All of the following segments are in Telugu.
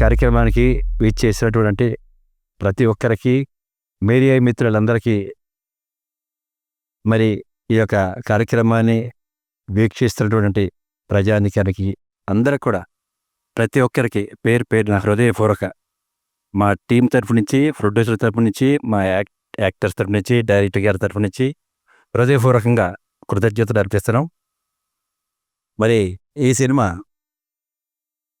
కార్యక్రమానికి వీచ్ చేసినటువంటి ప్రతి ఒక్కరికి మీడియా మిత్రులందరికీ మరి ఈ యొక్క కార్యక్రమాన్ని వీక్షిస్తున్నటువంటి ప్రజానికానికి అందరికి కూడా ప్రతి ఒక్కరికి పేరు పేరు నా హృదయపూర్వక మా టీం తరఫు నుంచి ప్రొడ్యూసర్ తరఫు నుంచి మా యాక్ యాక్టర్స్ తరఫు నుంచి డైరెక్టర్ గారి తరఫు నుంచి హృదయపూర్వకంగా కృతజ్ఞతలు అర్పిస్తున్నాం. మరి ఈ సినిమా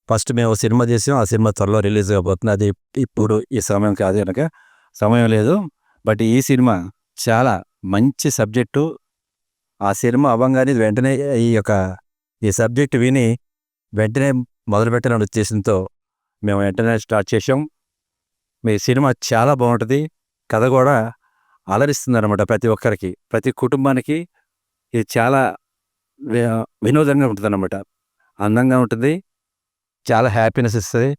ఫస్ట్ మేము సినిమా చేసాం ఆ సినిమా త్వరలో రిలీజ్ కాబోతుంది. అది ఇప్పుడు ఈ సమయం కాదు కనుక సమయం లేదు. బట్ ఈ సినిమా చాలా మంచి సబ్జెక్టు. ఆ సినిమా అవ్వంగానే వెంటనే ఈ యొక్క ఈ సబ్జెక్ట్ విని వెంటనే మొదలుపెట్టిన ఉద్దేశంతో మేము వెంటనే స్టార్ట్ చేసాం మీ సినిమా చాలా బాగుంటుంది. కథ కూడా అలరిస్తుంది అనమాట ప్రతి ఒక్కరికి ప్రతి కుటుంబానికి. ఇది చాలా వినోదంగా ఉంటుంది అనమాట అందంగా ఉంటుంది. చాలా హ్యాపీనెస్ ఇస్తుంది.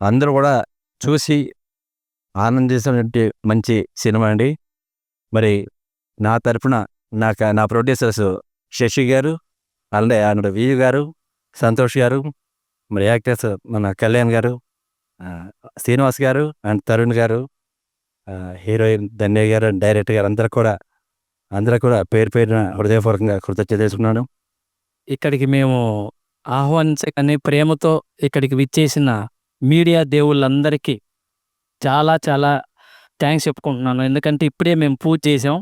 అందరూ కూడా చూసి ఆనందించినటువంటి మంచి సినిమా అండి. మరి నా తరపున నా నా ప్రొడ్యూసర్స్ శశి గారు అలాగే ఆయన విజయ్ గారు సంతోష్ గారు మరి యాక్టర్స్ మన కళ్యాణ్ గారు శ్రీనివాస్ గారు అండ్ తరుణ్ గారు హీరోయిన్ ధన్య గారు అండ్ డైరెక్టర్ గారు అందరూ కూడా అందరూ కూడా పేరు పేరున హృదయపూర్వకంగా కృతజ్ఞత చేసుకున్నాను ఇక్కడికి మేము ఆహ్వానించగానే ప్రేమతో ఇక్కడికి విచ్చేసిన మీడియా దేవుళ్ళందరికీ చాలా చాలా థ్యాంక్స్ చెప్పుకుంటున్నాను. ఎందుకంటే ఇప్పుడే మేము పూజ చేసాం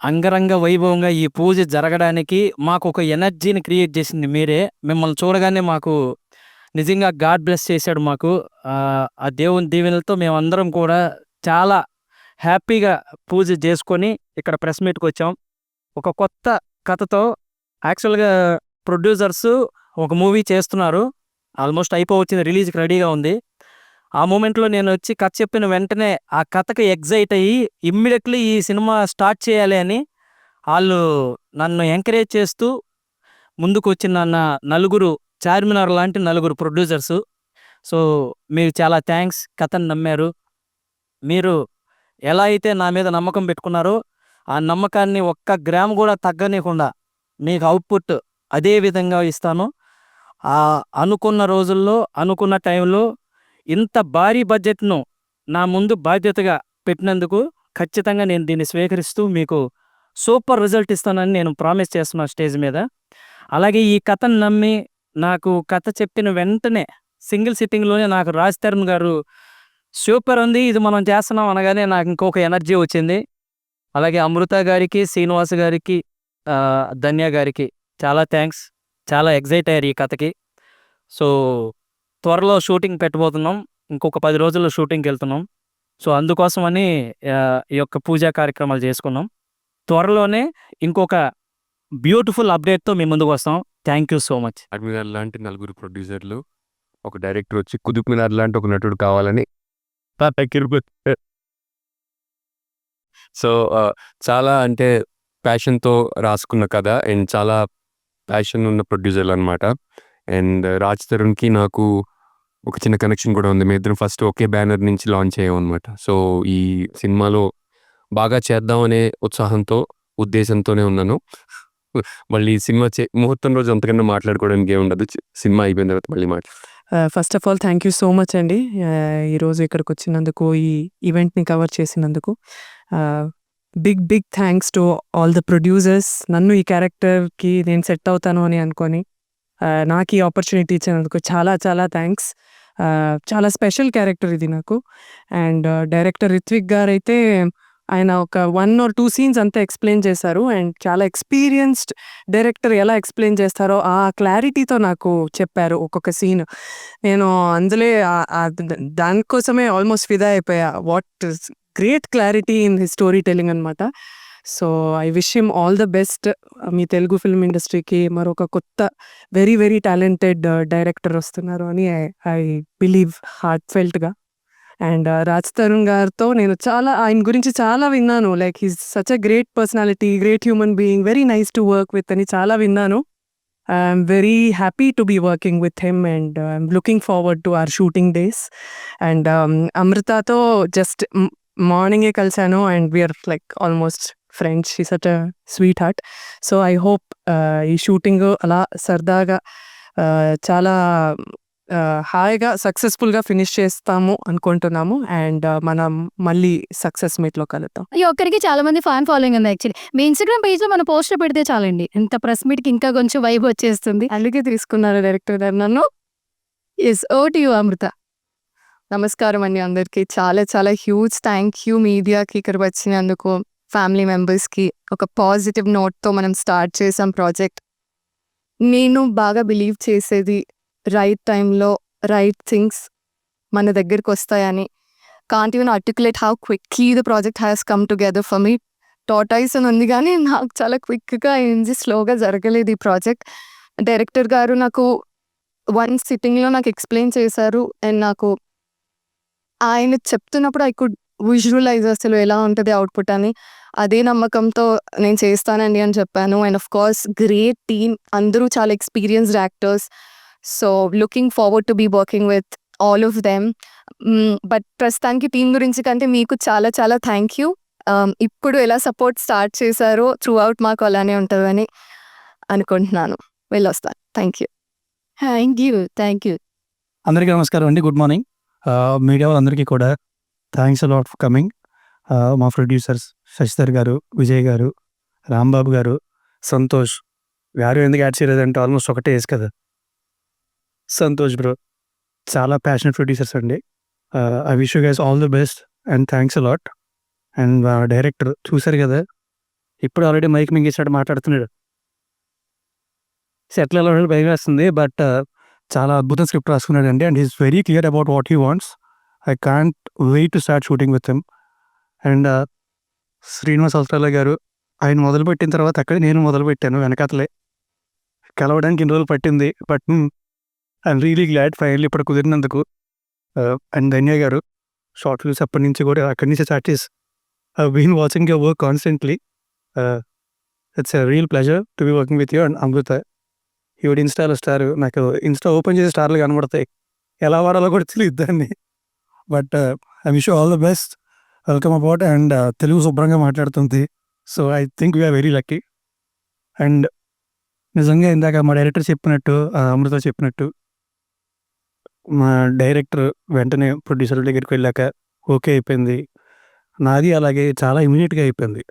అంగరంగ వైభవంగా ఈ పూజ జరగడానికి మాకు ఒక ఎనర్జీని క్రియేట్ చేసింది మీరే. మిమ్మల్ని చూడగానే మాకు నిజంగా గాడ్ బ్లెస్ చేశాడు మాకు. ఆ, ఆ దేవుని దీవెనలతో మేమందరం కూడా చాలా హ్యాపీగా పూజ చేసుకొని ఇక్కడ ప్రెస్ మీట్కి వచ్చాం. ఒక కొత్త కథతో యాక్చువల్గా ప్రొడ్యూసర్స్ ఒక మూవీ చేస్తున్నారు. ఆల్మోస్ట్ అయిపోవచ్చింది రిలీజ్కి రెడీగా ఉంది. ఆ మూమెంట్లో నేను వచ్చి కథ చెప్పిన వెంటనే ఆ కథకి ఎగ్జైట్ అయ్యి ఇమ్మీడియట్లీ ఈ సినిమా స్టార్ట్ చేయాలి అని వాళ్ళు నన్ను ఎంకరేజ్ చేస్తూ ముందుకు వచ్చిన నలుగురు చార్మినార్ లాంటి నలుగురు ప్రొడ్యూసర్స్. సో మీరు చాలా థ్యాంక్స్ కథను నమ్మారు. మీరు ఎలా అయితే నా మీద నమ్మకం పెట్టుకున్నారో ఆ నమ్మకాన్ని ఒక్క గ్రామ్ కూడా తగ్గనీయకుండా మీకు అవుట్పుట్ అదే విధంగా ఇస్తాను. ఆ అనుకున్న రోజుల్లో అనుకున్న టైంలో ఇంత భారీ బడ్జెట్ను నా ముందు బాధ్యతగా పెట్టినందుకు ఖచ్చితంగా నేను దీన్ని స్వీకరిస్తూ మీకు సూపర్ రిజల్ట్ ఇస్తానని నేను ప్రామిస్ చేస్తున్నా స్టేజ్ మీద. అలాగే ఈ కథను నమ్మి నాకు కథ చెప్పిన వెంటనే సింగిల్ సిట్టింగ్లోనే నాకు రాజ్ తరుణ్ గారు సూపర్ ఉంది ఇది మనం చేస్తున్నాం అనగానే నాకు ఇంకొక ఎనర్జీ వచ్చింది. అలాగే అమృత గారికి శ్రీనివాస్ గారికి ధన్య గారికి చాలా థ్యాంక్స్ చాలా ఎగ్జైట్ అయ్యారు ఈ కథకి. సో త్వరలో షూటింగ్ పెట్టబోతున్నాం. ఇంకొక పది రోజుల్లో షూటింగ్కి వెళ్తున్నాం. సో అందుకోసమని ఈ యొక్క పూజా కార్యక్రమాలు చేసుకున్నాం. త్వరలోనే ఇంకొక బ్యూటిఫుల్ అప్డేట్తో మీ ముందుకు వస్తాం. Thank you so much. అడ్మినార్ లాంటి నలుగురు ప్రొడ్యూసర్లు ఒక డైరెక్టర్ వచ్చి కుతుబ్ మినార్ లాంటి ఒక నటుడు కావాలని సో చాలా అంటే ప్యాషన్తో రాసుకున్న కథ అండ్ చాలా ప్యాషన్ ఉన్న ప్రొడ్యూసర్లు అనమాట అండ్ రాజ్ తరుణ్కి నాకు ఒక చిన్న కనెక్షన్ కూడా ఉంది. మీ ఇద్దరం ఫస్ట్ ఒకే బ్యానర్ నుంచి లాంచ్ అయ్యాం అనమాట సో ఈ సినిమాలో బాగా చేద్దామనే ఉత్సాహంతో ఉద్దేశంతోనే ఉన్నాను. మళ్ళీ సినిమా చే ముహూర్తం రోజు అంతకన్నా మాట్లాడుకోవడానికి ఏమి ఉండదు. సినిమా అయిపోయిన తర్వాత మళ్ళీ మాట్లాడు first of all thank you so much అండి. ఈరోజు ఇక్కడికి వచ్చినందుకు ఈ ఈవెంట్ని కవర్ చేసినందుకు. Big big thanks to all the producers నన్ను ఈ క్యారెక్టర్కి నేను సెట్ అవుతాను అని అనుకొని నాకు ఈ ఆపర్చునిటీ ఇచ్చినందుకు చాలా చాలా థ్యాంక్స్ చాలా స్పెషల్ క్యారెక్టర్ ఇది నాకు. అండ్ డైరెక్టర్ రిత్విక్ గారు అయితే ఆయన ఒక వన్ ఆర్ టూ సీన్స్ అంతా ఎక్స్ప్లెయిన్ చేశారు. అండ్ చాలా ఎక్స్పీరియన్స్డ్ డైరెక్టర్ ఎలా ఎక్స్ప్లెయిన్ చేస్తారో ఆ క్లారిటీతో నాకు చెప్పారు ఒక్కొక్క సీన్ నేను అందులో దానికోసమే ఆల్మోస్ట్ ఫిదా అయిపోయా. What great clarity in he story telling అనమాట so I wish him all the best me Telugu film ఇండస్ట్రీకి మరొక కొత్త వెరీ వెరీ టాలెంటెడ్ డైరెక్టర్ వస్తున్నారు అని ఐ బిలీవ్ హార్ట్ ఫెల్ట్గా అండ్ రాజ్ తరుణ్ గారితో నేను చాలా ఆయన గురించి చాలా విన్నాను. Like he's such a great personality great human being very nice to work with అని చాలా విన్నాను. I'm very happy to be working with him and I'm looking forward to our shooting days and అమృతతో just మార్నింగే కలిశాను and we're like almost friends she such sweet heart so I hope ఈ షూటింగ్ అలా సరదాగా uh, చాలా హాయిగా సక్సెస్ఫుల్గా ఫినిష్ చేస్తాము అనుకుంటున్నాము. అండ్ మనం మళ్ళీ సక్సెస్ మీట్లో కలుద్దాం. ఈ ఒక్కరికి చాలా మంది ఫ్యాన్ ఫాలోయింగ్ ఉంది యాక్చువల్లీ మీ ఇన్స్టాగ్రామ్ పేజ్లో మన పోస్టర్ పెడితే చాలండి. ఇంత ప్రెస్ మీట్కి ఇంకా కొంచెం వైబ్ వచ్చేస్తుంది. అందుకే తీసుకున్నారు డైరెక్టర్ గారు నన్ను. ఎస్ ఓ టు యు అమృత నమస్కారం అండి అందరికీ. చాలా చాలా హ్యూజ్ థ్యాంక్ యూ మీడియాకి ఇక్కడ వచ్చినందుకు ఫ్యామిలీ మెంబర్స్కి ఒక పాజిటివ్ నోట్తో మనం స్టార్ట్ చేసాం ప్రాజెక్ట్ నేను బాగా బిలీవ్ చేసేది రైట్ టైంలో రైట్ థింగ్స్ మన దగ్గరికి వస్తాయని. Can't even articulate how quickly the project has come together for me tortoise అని ఉంది కానీ నాకు చాలా క్విక్గా అయింది స్లోగా జరగలేదు ఈ ప్రాజెక్ట్ డైరెక్టర్ గారు నాకు వన్ సిట్టింగ్లో నాకు ఎక్స్ప్లెయిన్ చేశారు అండ్ నాకు ఆయన చెప్తున్నప్పుడు ఐ కుడ్ విజువలైజ్ అసలు ఎలా ఉంటుంది అవుట్పుట్ అని. అదే నమ్మకంతో నేను చేస్తానండి అని చెప్పాను. And of course great team అందరూ చాలా experienced actors so looking forward to be working with all of them but ప్రస్తుతానికి టీం గురించి కంటే మీకు చాలా చాలా థ్యాంక్ యూ ఇప్పుడు ఎలా సపోర్ట్ స్టార్ట్ చేశారో త్రూ అవుట్ మాకు అలానే ఉంటుందని అనుకుంటున్నాను. వెళ్ళొస్తాను. Thank you thank you thank you అందరికీ నమస్కారం అండి. గుడ్ మార్నింగ్ మీడియా వాళ్ళందరికీ కూడా thanks a lot for coming మా ప్రొడ్యూసర్స్ శశిధర్ గారు విజయ్ గారు రాంబాబు గారు సంతోష్. గారు ఎందుకు యాడ్ చేయలేదంటే ఆల్మోస్ట్ ఒకటే వేసు కదా. సంతోష్ బ్రో చాలా ప్యాషనెట్ ప్రొడ్యూసర్స్ అండి. I wish you guys all the best and thanks a lot and director చూశారు కదా. ఇప్పుడు ఆల్రెడీ మైక్ మింగేసాడు మాట్లాడుతున్నాడు. సెటిల్ అవ్వడానికి భయం వేస్తుంది బట్ చాలా అద్భుతం స్క్రిప్ట్ రాసుకున్నాడు అండి and is very clear about what he wants. I can't wait to start shooting with him. And Srinivas Avasarala గారు ఆయన మొదలుపెట్టిన తర్వాత అక్కడ నేను మొదలుపెట్టాను వెనకాతలే. కలవడానికి ఇన్ని రోజులు పట్టింది. But I'm really glad final ఇప్పుడు కుదిరినందుకు. అండ్ ధన్య గారు షార్ట్ ఫిల్మ్స్ అప్పటి నుంచి కూడా అక్కడి నుంచి స్టార్ట్ చేసి been watching your work constantly it's real pleasure to be working with you and Amrita. ఈవిడ ఇన్స్టాలో స్టార్. నాకు ఇన్స్టా ఓపెన్ చేసి స్టార్లు కనబడతాయి. ఎలా వాడాలో కూడా తెలియదు దాన్ని. But I wish all the best. Welcome about and Telugu శుభ్రంగా మాట్లాడుతుంది. So I think we're very lucky. And నిజంగా ఇందాక మా డైరెక్టర్ చెప్పినట్టు అమృత చెప్పినట్టు మా డైరెక్టర్ వెంటనే ప్రొడ్యూసర్ దగ్గరికి వెళ్ళాక ఓకే అయిపోయింది. నాది అలాగే చాలా ఇమీడియట్గా అయిపోయింది.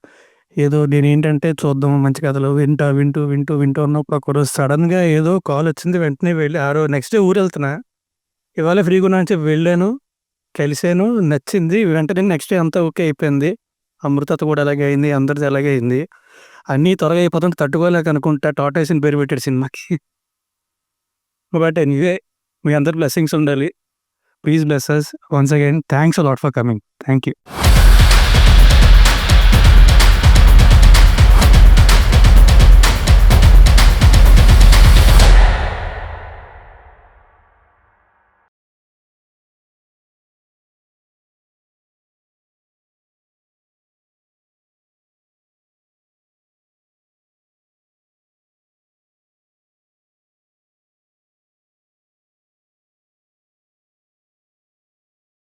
ఏదో నేను ఏంటంటే చూద్దాం మంచి కథలు వింటా వింటూ వింటూ వింటూ ఉన్నప్పుడు ఒకరోజు సడన్గా ఏదో కాల్ వచ్చింది వెంటనే వెళ్ళి ఆ రోజు నెక్స్ట్ డే ఊరు వెళ్తున్నా. ఇవాళ ఫ్రీగా ఉన్నా చెప్పి వెళ్ళాను కలిసాను నచ్చింది. వెంటనే నెక్స్ట్ డే అంతా ఓకే అయిపోయింది. అమృతత కూడా అలాగే అయింది అందరిది అలాగే అయింది. అన్నీ త్వరగా అయిపోతుంటే తట్టుకోలేక అనుకుంటా టాటాయిస్ పేరు పెట్టాడు సినిమాకి. బట్ ఎనీవే మీ అందరు బ్లెస్సింగ్స్ ఉండాలి. Please bless us once again thanks a lot for coming. Thank you.